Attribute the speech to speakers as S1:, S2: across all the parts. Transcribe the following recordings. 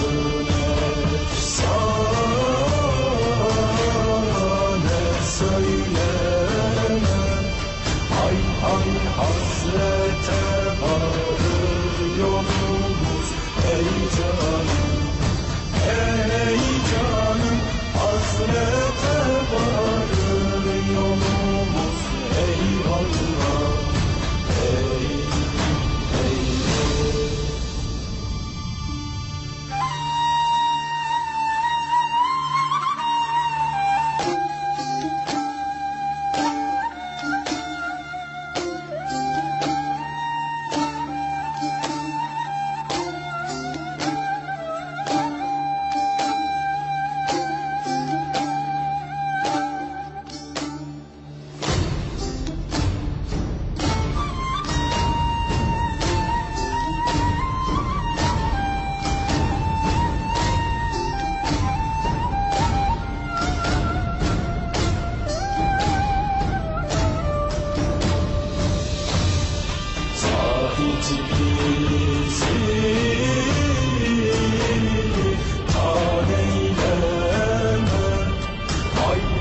S1: Thank you.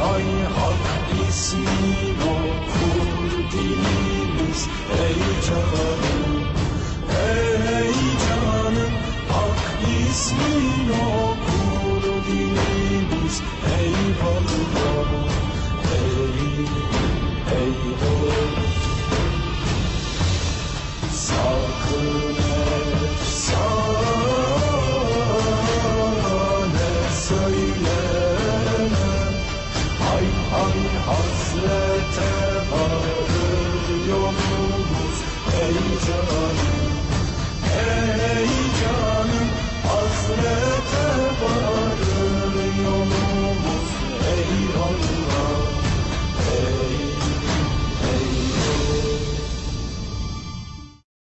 S1: Hay hak ismin okur dilimiz Ey canım, ey canım Hak ismin okur dilimiz Eyvallah, ey Salkın